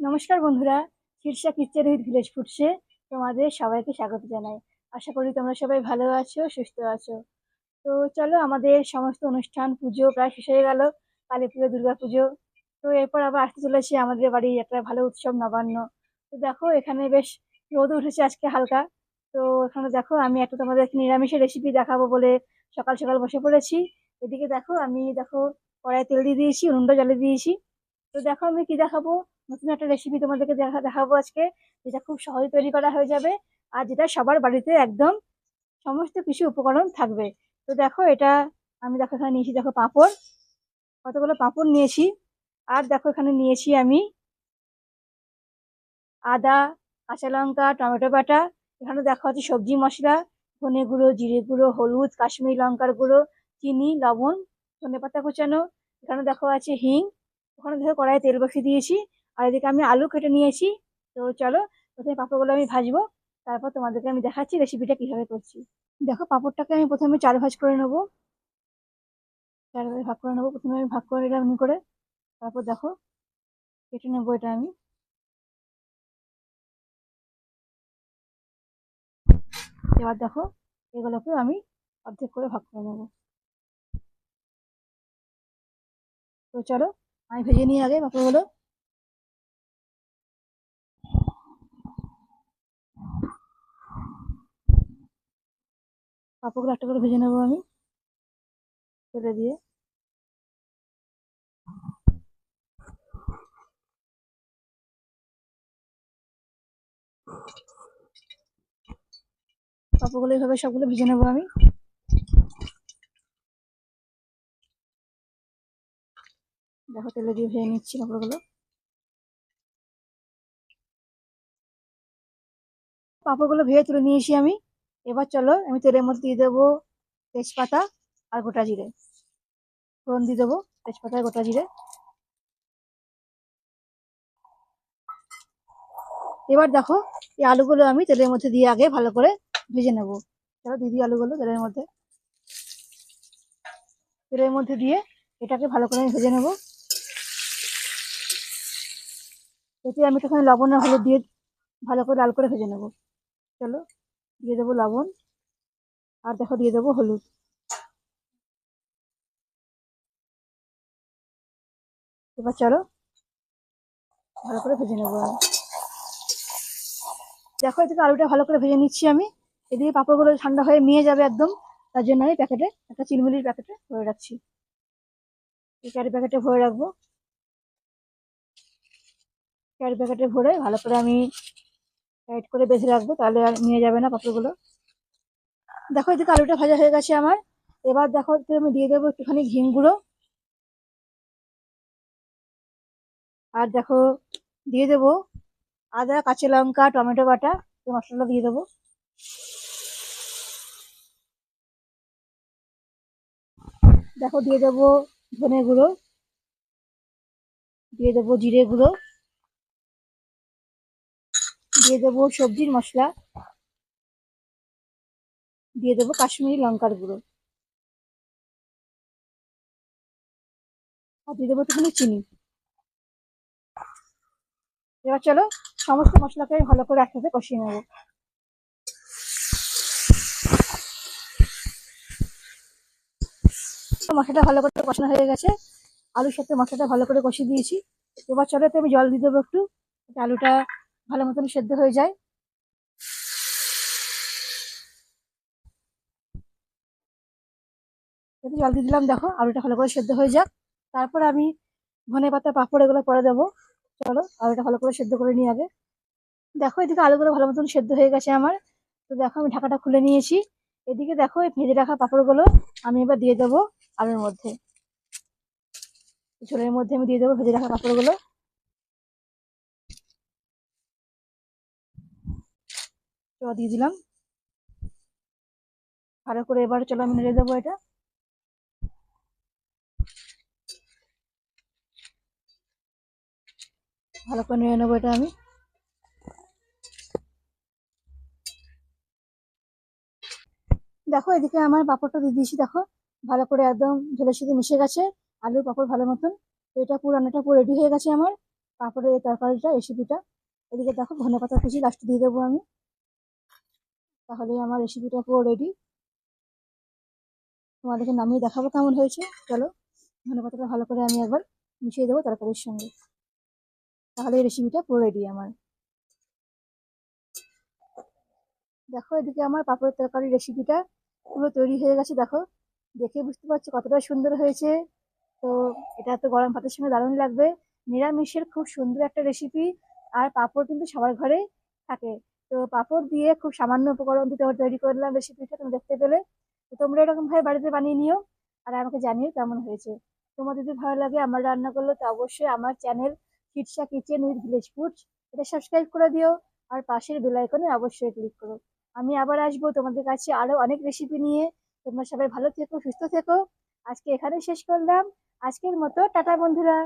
নমস্কার বন্ধুরা Shirsha kitchen with village ফুডসে তোমাদের সবাইকে স্বাগত জানাই। আশা করি তোমরা সবাই ভালো আছো, সুস্থ আছো। তো চলো আমাদের সমস্ত অনুষ্ঠান, পুজো প্রায় শেষ হয়ে গেল, কালী পুজো, দুর্গা পুজো। তো এরপর আবার আসতে চলেছি আমাদের বাড়ি, একটা ভালো উৎসব, নবান্ন। তো দেখো, এখানে বেশ রোদ উঠেছে আজকে হালকা। তো এখানে দেখো, আমি একটা তোমাদের নিরামিষের রেসিপি দেখাবো বলে সকাল সকাল বসে পড়েছি। এদিকে দেখো, আমি দেখো কড়াই তেল দিয়ে দিয়েছি, উনুনটা জ্বালিয়ে দিয়েছি। তো দেখো, আমি কি দেখাবো? নতুন একটা রেসিপি তোমাদেরকে দেখা, দেখাবো আজকে, যেটা খুব সহজে তৈরি করা হয়ে যাবে আর যেটা সবার বাড়িতে একদম সমস্ত কিছু উপকরণ থাকবে। তো দেখো এটা আমি দেখো এখানে নিয়েছি, দেখো পাঁপড়, কতগুলো পাঁপড় নিয়েছি আর দেখো এখানে নিয়েছি আমি আদা, কাঁচা লঙ্কা, টমেটো বাটা, এখানে দেখো হচ্ছে সবজি মশলা, ধনে গুঁড়ো, জিরে গুঁড়ো, হলুদ, কাশ্মীরি লঙ্কার গুঁড়ো, চিনি, লবণ ধনে পাতা কুচানো, এখানে দেখো আছে হিং, ওখানে দেখো কড়াইয়ে তেল বসিয়ে দিয়েছি আর এদিকে আমি আলু কেটে নিয়েছি তো চলো, প্রথমে পাঁপড়গুলো আমি ভাজবো, তারপর তোমাদেরকে আমি দেখাচ্ছি রেসিপিটা কীভাবে করছি। দেখো, পাঁপড়টাকে আমি প্রথমে চার ভাজ করে নেব। চার ভাগে ভাগ করে নেব, প্রথমে আমি ভাগ করে নিলাম করে। তারপর দেখো, কেটে নেব এটা আমি। এবার দেখো এগুলোকে আমি অর্ধেক করে ভাগ করে নেব। তো চলো, আমি ভেজে নিই আগে পাঁপড়গুলো। পাঁপড়গুলো একটা করে ভেজে নেব আমি, তেলে দিয়ে। পাঁপড়গুলো এইভাবে সবগুলো ভেজে নেব আমি। দেখো, তেলে দিয়ে ভেজে নিচ্ছি পাঁপড়গুলো। পাঁপড়গুলো ভেজে তুলে নিয়েছি আমি। এবার চলো আমি তেলের মধ্যে দিয়ে দেবো তেজপাতা আর গোটা জিরে। ফোড়ন দিয়ে দেবো তেজপাতা আর গোটা জিরে। এবার দেখো এই আলুগুলো আমি তেলের মধ্যে দিয়ে আগে ভালো করে ভেজে নেব। চলো দিদি আলুগুলো তেলের মধ্যে। তেলের মধ্যে দিয়ে এটাকে ভালো করে আমি ভেজে নেব। এতে আমি একটুখানি লবণ হলুদ দিয়ে ভালো করে লাল করে ভেজে নেব। চলো। দিয়ে দেবো লবণ। আর দেখো, দিয়ে দেবো হলুদ। এবার চলো, ভালো করে ভেজে নেব দেখো এদিকে আলুটা ভালো করে ভেজে নিচ্ছি আমি। এদিকে পাঁপড়গুলো ঠান্ডা হয়ে মিয়ে যাবে একদম। তার জন্য আমি প্যাকেটে একটা চিলমিলির প্যাকেটে ভরে রাখছি। এই চারি প্যাকেটে ভরে রাখব। ক্যারি প্যাকেটে ভরে ভালো করে আমি টাইট করে বেঁধে রাখব, তাহলে আর নিয়ে যাবে না পাঁপড়গুলো দেখো এদিকে আলুটা ভাজা হয়ে গেছে আমার। এবার দেখো আমি দিয়ে দেবো একটুখানি ঘিম গুঁড়ো। আর দেখো, দিয়ে দেবো আদা, কাঁচা লঙ্কা, টমেটো বাটা, এই মশলাটা দিয়ে দেবো। দেখো, দিয়ে দেবো ধনে গুঁড়ো, দিয়ে দেবো জিরে গুঁড়ো। দিয়ে দেবো সবজির মশলা। দিয়ে দেবো কাশ্মীরি লঙ্কার গুঁড়ো। আর দিয়ে দেবো একটুখানি চিনি। এবার চলো সমস্ত মশলাকে ভালো করে একসাথে কষিয়ে নেব। মশলাটা ভালো করে কষানো হয়ে গেছে। আলুর সাথে মশলাটা ভালো করে কষিয়ে দিয়েছি। এবার চলো আমি জল দিয়ে দেবো একটু। আলুটা ভালো মতন সেদ্ধ হয়ে যায়। জল দিয়ে দিলাম, দেখো আলুটা ভালো করে সেদ্ধ হয়ে যাক। তারপর আমি ধনে পাতা, পাঁপড় এগুলো পরে দেবো। চলো, আলুটা ভালো করে সেদ্ধ করে নিই আগে। দেখো, এদিকে আলুগুলো ভালো মতন সেদ্ধ হয়ে গেছে আমার। তো দেখো, আমি ঢাকাটা খুলে নিয়েছি। এদিকে দেখো, এই ভেজে রাখা পাঁপড়গুলো আমি এবার দিয়ে দেবো আলুর মধ্যে। ঝোলের মধ্যে আমি দিয়ে দেবো ভেজে রাখা পাঁপড়গুলো। তো দিয়ে দিলাম। ভালো করে এবার চলো আমি নেড়ে দেবো এটা। ভালো করে নেড়ে নেব এটা আমি। দেখো এদিকে আমার পাঁপড়টা দিয়ে দিয়েছি, দেখো। ভালো করে একদম ঝোলের সাথে মিশে গেছে আলু পাঁপড় ভালো মতন। এটা পুরো রান্নাটা পুরো রেডি হয়ে গেছে আমার। পাঁপড়ের তরকারিটা রেসিপিটা এদিকে দেখো ধনে পাতা কুচি লাস্টে দিয়ে দেবো আমি। তাহলে আমার রেসিপিটা পুরো রেডি তোমাদেরকে নামিয়ে দেখাবো কেমন হয়েছে। চলো, ধনে পাতাটা ভালো করে আমি একবার মিশিয়ে দেবো তরকারির সঙ্গে। তাহলে এই রেসিপিটা পুরো রেডি আমার। দেখো, এদিকে আমার পাঁপড়ের তরকারির রেসিপিটা পুরো তৈরি হয়ে গেছে। দেখো, দেখে বুঝতে পারছ কতটা সুন্দর হয়েছে। তো এটা তো গরম ভাতের সঙ্গে দারুণ লাগবে। নিরামিষের খুব সুন্দর একটা রেসিপি আর পাঁপড় কিন্তু সবার ঘরে থাকে। তো পাঁপড় দিয়ে খুব সামান্য উপকরণ তোমার তৈরি করলাম রেসিপিটা তুমি দেখতে পেলে। তো তোমরা এরকম ভাবে বাড়িতে বানিয়ে নিও আর আমাকে জানিও কেমন হয়েছে। তোমার যদি ভালো লাগে আমার রান্না করলে তো অবশ্যই আমার চ্যানেল কিটসা কিচেন উইথ ভিলেজ ফুডস এটা সাবস্ক্রাইব করে দিও আর পাশের বেল আইকনে অবশ্যই ক্লিক করো। আমি আবার আসব তোমাদের কাছে আরও অনেক রেসিপি নিয়ে। তোমরা সবাই ভালো থেকো, সুস্থ থেকো। আজকে এখানে শেষ করলাম। আজকের মতো, টাটা বন্ধুরা।